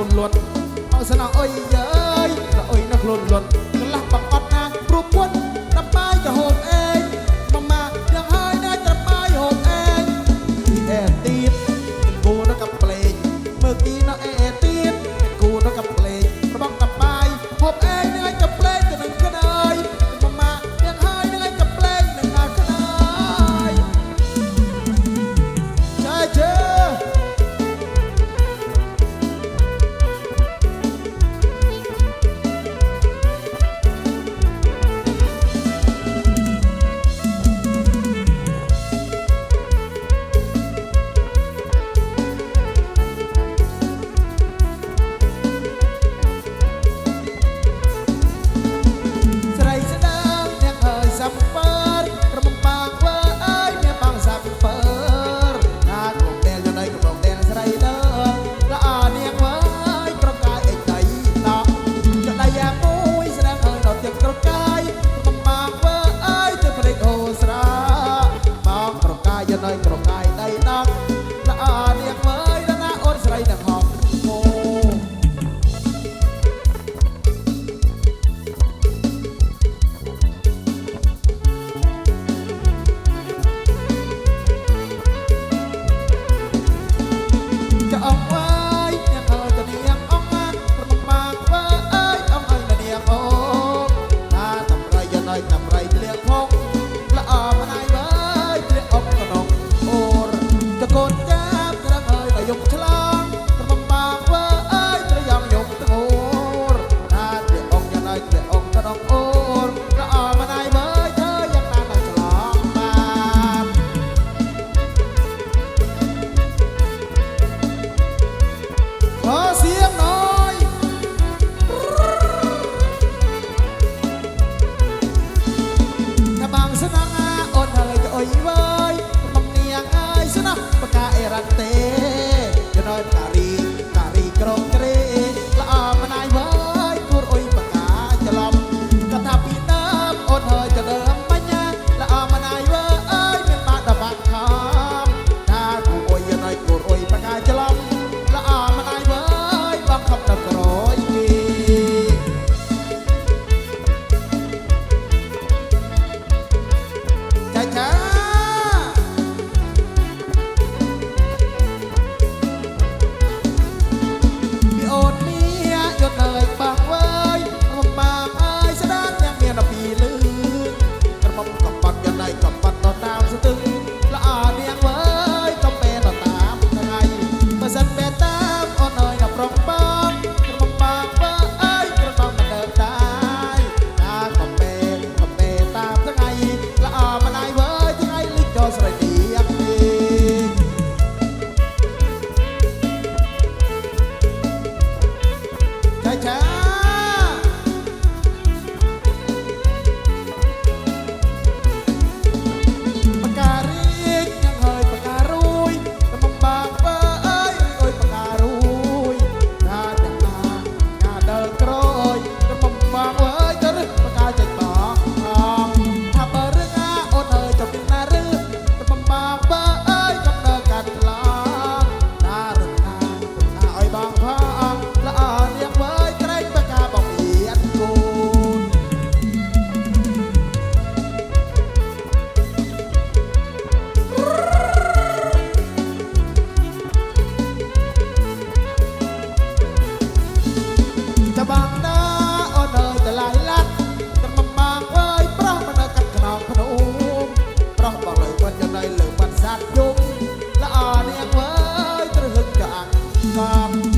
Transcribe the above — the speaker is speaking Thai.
ุนลนเอาสนอเอ้ยเย้ยเอ้ยนักลุนลนกลับปักอดนางรูปวน Mom. Um...